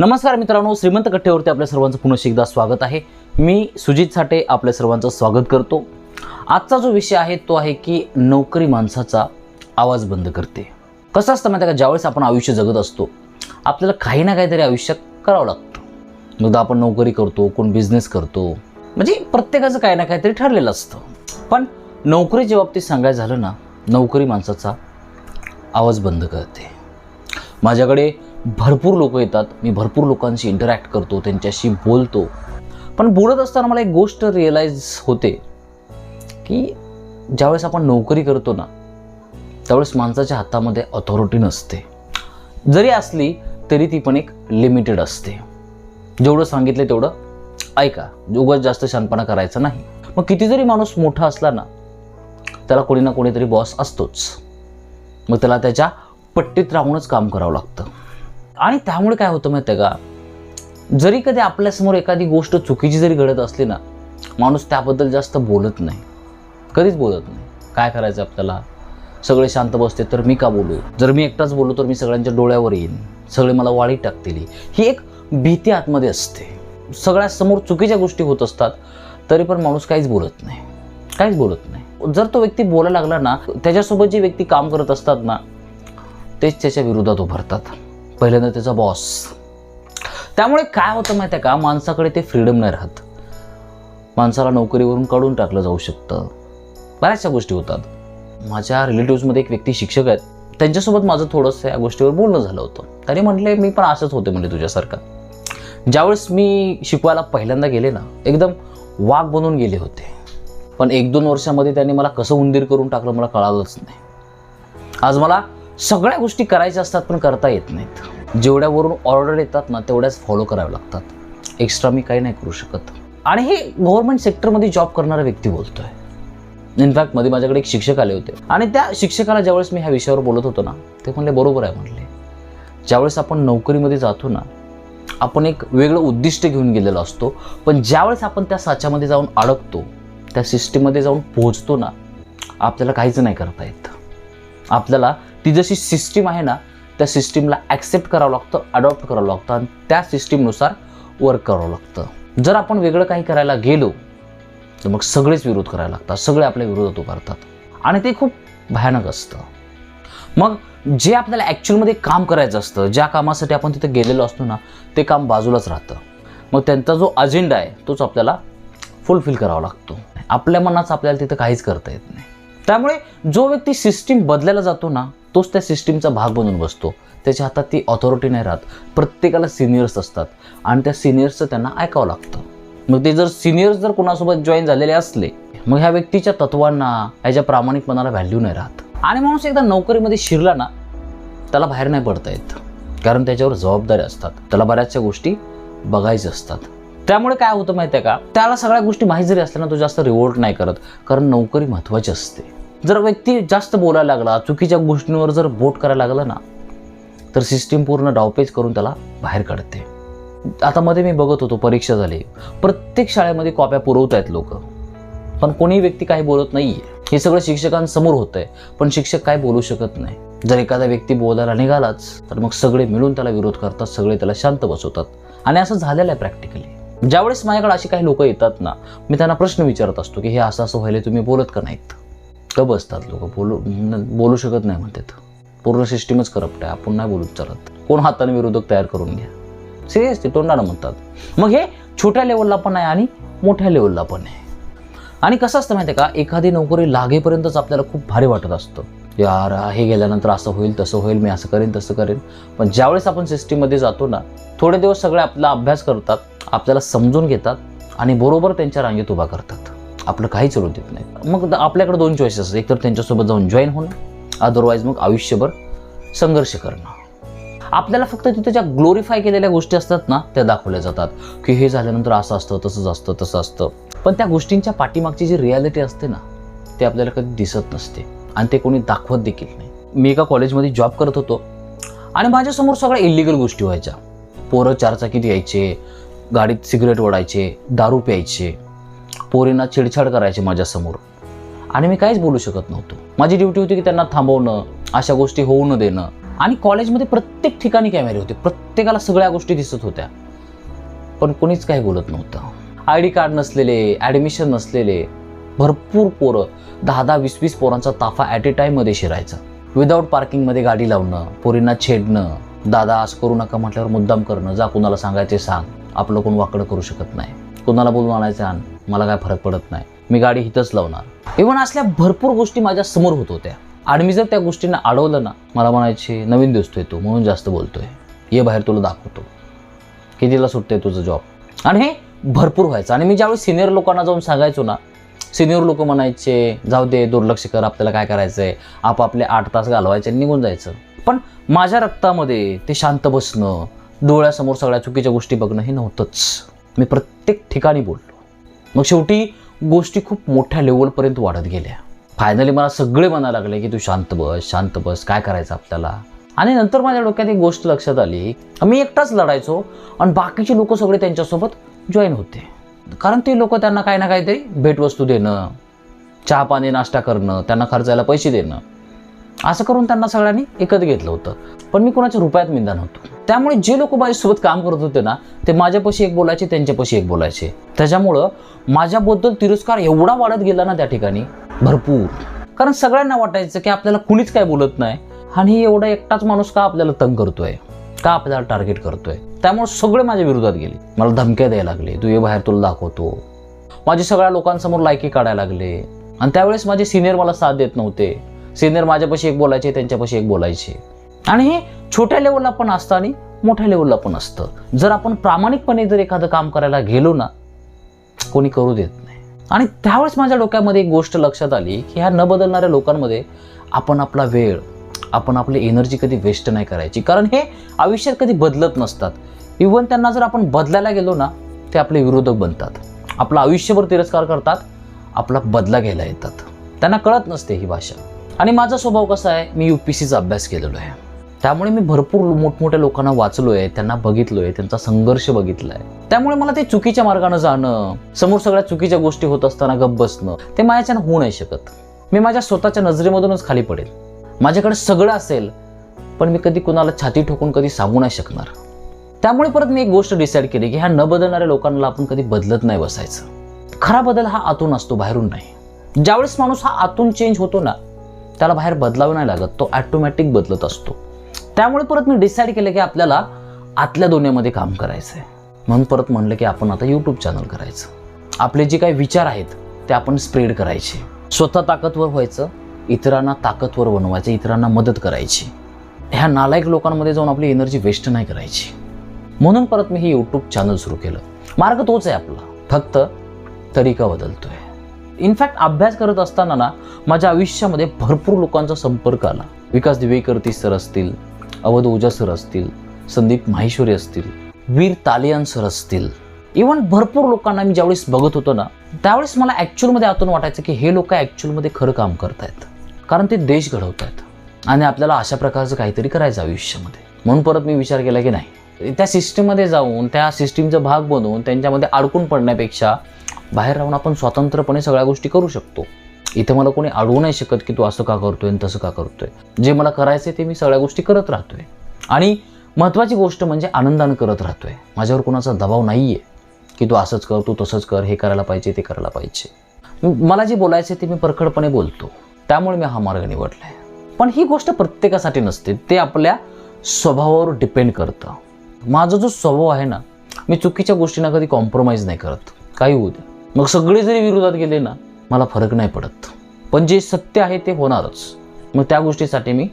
नमस्कार मित्रांनो श्रीमंत कट्ट्यावरती आपल्या सर्वांचं पुन्हा एकदा स्वागत आहे. मी सुजित साठे आपल्या सर्वांचं स्वागत करतो. आजचा जो विषय आहे तो आहे की नोकरी माणसाचा आवाज बंद करते. कसं असतं माहिती आहे का? ज्यावेळेस आपण आयुष्य जगत असतो आपल्याला काही ना काहीतरी आयुष्यात करावं लागतं. मग आपण नोकरी करतो कोण बिझनेस करतो म्हणजे प्रत्येकाचं काही ना काहीतरी ठरलेलं असतं. पण नोकरीच्या बाबतीत सांगायचं झालं ना नोकरी माणसाचा आवाज बंद करते. माझ्याकडे भरपूर लोक येतात. मी भरपूर लोकांशी इंटरॅक्ट करतो त्यांच्याशी बोलतो. पण बोलत असताना मला एक गोष्ट रिअलाईज होते की ज्यावेळेस आपण नोकरी करतो ना त्यावेळेस माणसाच्या हातामध्ये ऑथॉरिटी नसते. जरी असली तरी ती पण एक लिमिटेड असते. जेवढं सांगितलं तेवढं ऐका उगाच जास्त शानपणा करायचा नाही. मग किती जरी माणूस मोठा असला ना त्याला कोणी ना कोणीतरी बॉस असतोच. मग त्याला त्याच्या पट्टीत राहूनच काम करावं लागतं. आणि त्यामुळे काय होतं माहिती आहे का? जरी कधी आपल्यासमोर एखादी गोष्ट चुकीची जरी घडत असली ना माणूस त्याबद्दल जास्त बोलत नाही. कधीच बोलत नाही. काय करायचं आपल्याला? सगळे शांत बसते तर मी का बोलू? जर मी एकटाच बोलू तर मी सगळ्यांच्या डोळ्यावर येईन. सगळे मला वाळी टाकतील. ही एक भीती आतमध्ये असते. सगळ्यासमोर चुकीच्या गोष्टी होत असतात तरी पण माणूस काहीच बोलत नाही. काहीच बोलत नाही. जर तो व्यक्ती बोलायला लागला ना त्याच्यासोबत जे व्यक्ती काम करत असतात ना तेच त्याच्या विरोधात उभारतात. पहिल्यांदा त्याचा बॉस त्यामुळे काय होतं माहिती आहे का? माणसाकडे ते फ्रीडम नाही राहत. माणसाला नोकरीवरून काढून टाकलं जाऊ शकतं. बऱ्याचशा गोष्टी होतात. माझ्या रिलेटिव्समध्ये एक व्यक्ती शिक्षक आहेत. त्यांच्यासोबत माझं थोडंसं या गोष्टीवर बोलणं झालं होतं. तरी म्हटले मी पण असंच होते म्हणजे तुझ्यासारखा. ज्यावेळेस मी शिकवायला पहिल्यांदा गेले ना एकदम वाघ बनून गेले होते. पण एक दोन वर्षामध्ये त्यांनी मला कसं उंदीर करून टाकलं मला कळालंच नाही. आज मला सगळ्या गोष्टी करायच्या असतात पण करता येत नाहीत. जेवढ्यावरून ऑर्डर येतात ना तेवढ्याच फॉलो कराव्या लागतात. एक्स्ट्रा मी काही नाही करू शकत. आणि हे गव्हर्नमेंट सेक्टरमध्ये जॉब करणारा व्यक्ती बोलतोय. इनफॅक्टमध्ये माझ्याकडे एक शिक्षक आले होते. आणि त्या शिक्षकाला ज्यावेळेस मी ह्या विषयावर बोलत होतो ना ते म्हणले बरोबर आहे म्हणले. ज्यावेळेस आपण नोकरीमध्ये जातो ना आपण एक वेगळं उद्दिष्ट घेऊन गेलेलो असतो पण ज्यावेळेस आपण त्या साच्यामध्ये जाऊन अडकतो त्या सिस्टीममध्ये जाऊन पोहोचतो ना आपल्याला काहीच नाही करता येत. आपल्याला ती जशी सिस्टीम आहे ना त्या सिस्टीमला ॲक्सेप्ट करावं लागतं अडॉप्ट करावं लागतं आणि त्या सिस्टीमनुसार वर्क करावं लागतं. जर आपण वेगळं काही करायला गेलो तर मग सगळेच विरोध करायला लागतात सगळे आपल्या विरोधात उभारतात आणि ते खूप भयानक असतं. मग जे आपल्याला ॲक्च्युअलमध्ये काम करायचं असतं ज्या कामासाठी आपण तिथे गेलेलो असतो ना ते काम बाजूलाच राहतं. मग त्यांचा जो अजेंडा आहे तोच आपल्याला फुलफिल करावा लागतो. आपल्या मनाचं आपल्याला तिथं काहीच करता येत नाही. त्यामुळे जो व्यक्ती सिस्टीम बदलायला जातो ना तोच त्या सिस्टीमचा भाग बनून बसतो. त्याच्या हातात ती ऑथॉरिटी नाही राहत. प्रत्येकाला सिनियर्स असतात. आणि त्या सिनियर्सचं त्यांना ऐकावं लागतं. मग ते जर सिनियर्स जर कोणासोबत जॉईन झालेले असले मग ह्या व्यक्तीच्या तत्वांना ह्याच्या प्रामाणिकपणाला व्हॅल्यू नाही राहत. आणि माणूस एकदा नोकरीमध्ये शिरला ना त्याला बाहेर नाही पडता येत. कारण त्याच्यावर जबाबदारी असतात. त्याला बऱ्याचशा गोष्टी बघायच्या असतात. त्यामुळे काय होतं माहिती आहे का? त्याला सगळ्या गोष्टी माहीत जरी असल्या ना तो जास्त रिवोल्ट नाही करत. कारण नोकरी महत्त्वाची असते. जर व्यक्ती जास्त बोलायला लागला चुकीच्या गोष्टींवर जर बोट करायला लागला ना तर सिस्टीम पूर्ण डावपेच करून त्याला बाहेर काढते. आता मध्ये मी बघत होतो परीक्षा झाली. प्रत्येक शाळेमध्ये कॉप्या पुरवत आहेत लोक. पण कोणीही व्यक्ती काही बोलत नाही हे सगळं शिक्षकांसमोर होत आहे पण शिक्षक काय बोलू शकत नाही. जर एखादा व्यक्ती बोलायला निघालाच तर मग सगळे मिळून त्याला विरोध करतात सगळे त्याला शांत बसवतात. आणि असं झालेलं आहे प्रॅक्टिकली ज्यावेळेस माझ्याकडे अशी काही लोक येतात ना मी त्यांना प्रश्न विचारत असतो की हे असं असं व्हायला तुम्ही बोलत का नाहीत? का बसतात लोक बोलू बोलू शकत नाही म्हणतात. पूर्ण सिस्टीमच करप्ट आहे आपण नाही बोलू चालत. कोण हाताने विरोधक तयार करून घ्या? सिरियसली तोंडानं म्हणतात. मग हे छोट्या लेवलला पण आहे आणि मोठ्या लेवलला पण आहे. आणि कसं असतं माहिती आहे का? एखादी नोकरी लागेपर्यंतच आपल्याला खूप भारी वाटत असतं. यार हे गेल्यानंतर असं होईल तसं होईल मी असं करेन तसं करेन. पण ज्यावेळेस आपण सिस्टीममध्ये जातो ना थोडे दिवस सगळे आपला अभ्यास करतात आपल्याला समजून घेतात आणि बरोबर त्यांच्या रांगेत उभा करतात. आपलं काही चलू देत नाही. मग आपल्याकडे दोन चॉईसेस असतात. एकतर त्यांच्यासोबत जाऊन जॉईन होणं अदरवाईज मग आयुष्यभर संघर्ष करणं. आपल्याला फक्त तिथे ज्या ग्लोरीफाय केलेल्या गोष्टी असतात ना त्या दाखवल्या जातात. की हे झाल्यानंतर असं असतं तसंच असतं तसं असतं. पण त्या गोष्टींच्या पाठीमागची जी रियालिटी असते ना ते आपल्याला कधी दिसत नसते. आणि ते कोणी दाखवत देखील नाही. मी एका कॉलेजमध्ये जॉब करत होतो. आणि माझ्यासमोर सगळ्या इलिगल गोष्टी व्हायच्या. पोरं चारचाकीत यायचे गाडीत सिगरेट ओढायचे दारू प्यायचे. पोरींना छेडछाड करायचे माझ्यासमोर आणि मी काहीच बोलू शकत नव्हतो. माझी ड्युटी होती की त्यांना थांबवणं अशा गोष्टी होऊ न देणं. आणि कॉलेजमध्ये प्रत्येक ठिकाणी कॅमेरे होते. प्रत्येकाला सगळ्या गोष्टी दिसत होत्या. पण कोणीच काही बोलत नव्हतं. आय डी कार्ड नसलेले ॲडमिशन नसलेले भरपूर पोरं दहा दहा वीस वीस पोरांचा ताफा ॲट ए टाईममध्ये शिरायचा. विदाऊट पार्किंगमध्ये गाडी लावणं पोरींना छेडणं दादा असं करू नका म्हटल्यावर मुद्दाम करणं जा कुणाला सांगायचे सांग. आपलं कोण वाकडं करू शकत नाही. कुणाला बोलून आणायचं आण मला काय फरक पडत नाही. मी गाडी हिथंच लावणार. इव्हन असल्या भरपूर गोष्टी माझ्यासमोर होत होत्या. आणि मी जर त्या गोष्टींना अडवलं ना मला म्हणायचे नवीन दिसतोय तू म्हणून जास्त बोलतोय. ये बाहेर तुला दाखवतो. कितीला सुटतंय तुझं जॉब आणि हे भरपूर व्हायचं. आणि मी ज्यावेळी सिनियर लोकांना जाऊन सांगायचो ना सिनियर लोक म्हणायचे जाऊ दे दुर्लक्ष कर आपल्याला काय करायचं आहे आपापले आठ तास घालवायचे आणि निघून जायचं. पण माझ्या रक्तामध्ये ते शांत बसणं डोळ्यासमोर सगळ्या चुकीच्या गोष्टी बघणं हे नव्हतंच. मी प्रत्येक ठिकाणी बोललो. मग शेवटी गोष्टी खूप मोठ्या लेवलपर्यंत वाढत गेल्या. फायनली मला सगळे म्हणायला लागले की तू शांत बस शांत बस काय करायचं आपल्याला? आणि नंतर माझ्या डोक्यात एक गोष्ट लक्षात आली मी एकटाच लढायचो आणि बाकीचे लोक सगळे त्यांच्यासोबत जॉईन होते. कारण ते लोक त्यांना काही ना काहीतरी भेटवस्तू देणं चहा पाणी नाश्ता करणं त्यांना खर्चायला पैसे देणं. असं करून त्यांना सगळ्यांनी एकत घेतलं होतं. पण मी कोणाच्या रुपयात मिंदा नव्हतो. त्यामुळे जे लोक माझ्यासोबत काम करत होते ना ते माझ्यापाशी एक बोलायचे त्यांच्यापाशी एक बोलायचे. त्याच्यामुळं माझ्याबद्दल तिरस्कार एवढा वाढत गेला ना त्या ठिकाणी भरपूर. कारण सगळ्यांना वाटायचं की आपल्याला कुणीच काय बोलत नाही. आणि एवढा एकटाच माणूस का आपल्याला तंग करतोय? का आपल्याला टार्गेट करतोय? त्यामुळे सगळे माझ्या विरोधात गेले. मला धमक्या द्यायला लागले तू ये बाहेर तुला दाखवतो. माझे सगळ्या लोकांसमोर लायकी काढायला लागले. आणि त्यावेळेस माझे सिनियर मला साथ देत नव्हते. सिनियर माझ्यापाशी एक बोलायचे त्यांच्यापाशी एक बोलायचे. आणि हे छोट्या लेवलला पण असतं आणि मोठ्या लेवलला पण असतं. जर आपण प्रामाणिकपणे जर एखादं काम करायला गेलो ना कोणी करू देत नाही. आणि त्यावेळेस माझ्या डोक्यामध्ये एक गोष्ट लक्षात आली की ह्या न बदलणाऱ्या लोकांमध्ये आपण आपला वेळ आपण आपली एनर्जी कधी वेस्ट नाही करायची. कारण हे आयुष्यात कधी बदलत नसतात. इवन त्यांना जर आपण बदलायला गेलो ना ते आपले विरोधक बनतात. आपलं आयुष्यभर तिरस्कार करतात आपला बदला घ्यायला येतात. त्यांना कळत नसते ही भाषा. आणि माझा स्वभाव कसा आहे? मी यू पी सीचा अभ्यास केलेलो आहे. त्यामुळे मी भरपूर मोठमोठ्या लोकांना वाचलो आहे त्यांना बघितलो आहे त्यांचा संघर्ष बघितला आहे त्यामुळे मला ते चुकीच्या मार्गानं जाणं समोर सगळ्या चुकीच्या गोष्टी होत असताना गप्प बसणं ते माझ्याच्यानं होऊ नाही शकत. मी माझ्या स्वतःच्या नजरेमधूनच खाली पडेल. माझ्याकडे सगळं असेल पण मी कधी कुणाला छाती ठोकून कधी सांगू नाही शकणार. त्यामुळे परत मी एक गोष्ट डिसाईड केली की ह्या न बदलणाऱ्या लोकांना आपण कधी बदलत नाही बसायचं. खरा बदल हा आतून असतो बाहेरून नाही. ज्यावेळेस माणूस हा आतून चेंज होतो ना त्याला बाहेर बदलावं नाही लागत तो ॲटोमॅटिक बदलत असतो. त्यामुळे परत मी डिसाईड केलं की आपल्याला आतल्या दुनियामध्ये काम करायचं आहे म्हणून परत म्हणलं की आपण आता यूट्यूब चॅनल करायचं. आपले जे काही विचार आहेत ते आपण स्प्रेड करायचे. स्वतः ताकदवर व्हायचं इतरांना ताकदवर बनवायचं इतरांना मदत करायची. ह्या नालायक लोकांमध्ये जाऊन आपली एनर्जी वेस्ट नाही करायची. म्हणून परत मी हे यूट्यूब चॅनल सुरू केलं. मार्ग तोच आहे आपला. फक्त तरीका बदलतोय. इनफॅक्ट अभ्यास करत असताना ना माझ्या आयुष्यामध्ये भरपूर लोकांचा संपर्क आला. विकास दिवेकर्ती सर असतील अवध ओजा सर असतील संदीप माहेश्वरी असतील वीर तालियान सर असतील. इव्हन भरपूर लोकांना मी ज्यावेळेस बघत होतो ना त्यावेळेस मला ॲक्च्युअलमध्ये आतून वाटायचं की हे लोक ॲक्च्युअलमध्ये खरं काम करतायत. कारण ते देश घडवत आहेत आणि आपल्याला अशा प्रकारचं काहीतरी करायचं आयुष्यामध्ये. म्हणून परत मी विचार केला की नाही. त्या सिस्टीममध्ये जाऊन त्या सिस्टीमचा भाग बनवून त्यांच्यामध्ये अडकून पडण्यापेक्षा बाहेर राहून आपण स्वतंत्रपणे सगळ्या गोष्टी करू शकतो. इथे मला कोणी अडवू नाही शकत की तू असं का करतोय आणि तसं का करतोय. जे मला करायचं ते मी सगळ्या गोष्टी करत राहतोय. आणि महत्त्वाची गोष्ट म्हणजे आनंदानं करत राहतोय. माझ्यावर कोणाचा दबाव नाही आहे की तू असंच कर तू तसंच कर हे करायला पाहिजे ते करायला पाहिजे. मला जे बोलायचं ते मी परखडपणे बोलतो. त्यामुळे मी हा मार्ग निवडला आहे पण ही गोष्ट प्रत्येकासाठी नसते. ते आपल्या स्वभावावर डिपेंड करतं. माझा जो स्वभाव आहे ना मी चुकीच्या गोष्टींना कधी कॉम्प्रोमाइज नाही करत. काही होऊ दे. मग सगळे जरी विरोधात गेले ना मला फरक नाही पडत. पण जे सत्य आहे ते होणारच. मग त्या गोष्टीसाठी मी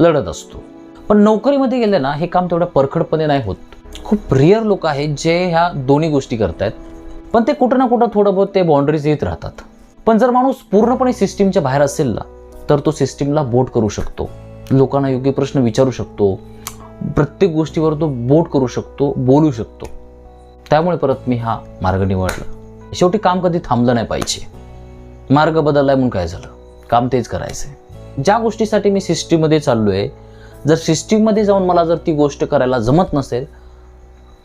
लढत असतो. पण नोकरीमध्ये गेले ना हे काम तेवढ्या परखडपणे नाही होत. खूप रिअर लोक आहेत जे ह्या दोन्ही गोष्टी करतायत. पण ते कुठं ना कुठं थोडं बहुत ते बाउंड्रीज येत राहतात. पण जर माणूस पूर्णपणे सिस्टीमच्या बाहेर असेल ना तर तो सिस्टीमला बोट करू शकतो. लोकांना योग्य प्रश्न विचारू शकतो. प्रत्येक गोष्टीवर तो बोट करू शकतो बोलू शकतो. त्यामुळे परत मी हा मार्ग निवडला. शेवटी काम कधी थांबलं नाही पाहिजे. मार्ग बदललाय म्हणून काय झालं? काम तेच करायचं आहे ज्या गोष्टीसाठी मी सिस्टीममध्ये चाललो आहे जर सिस्टीममध्ये जाऊन मला जर ती गोष्ट करायला जमत नसेल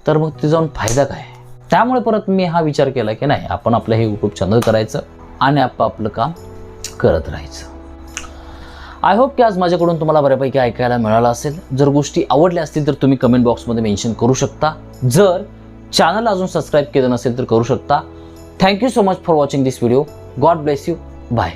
तर मग ती जाऊन फायदा काय? त्यामुळे परत मी हा विचार केला की नाही आपण आपलं हे यूट्यूब चॅनल करायचं आणि आपण आपलं काम करत राहायचं. आय होप की आज माझ्याकडून तुम्हाला बऱ्यापैकी ऐकायला मिळालं असेल. जर गोष्टी आवडल्या असतील तर तुम्ही कमेंट बॉक्समध्ये मेन्शन करू शकता. जर चॅनल अजून सबस्क्राईब केलं नसेल तर करू शकता. Thank you so much for watching this video. God bless you. Bye.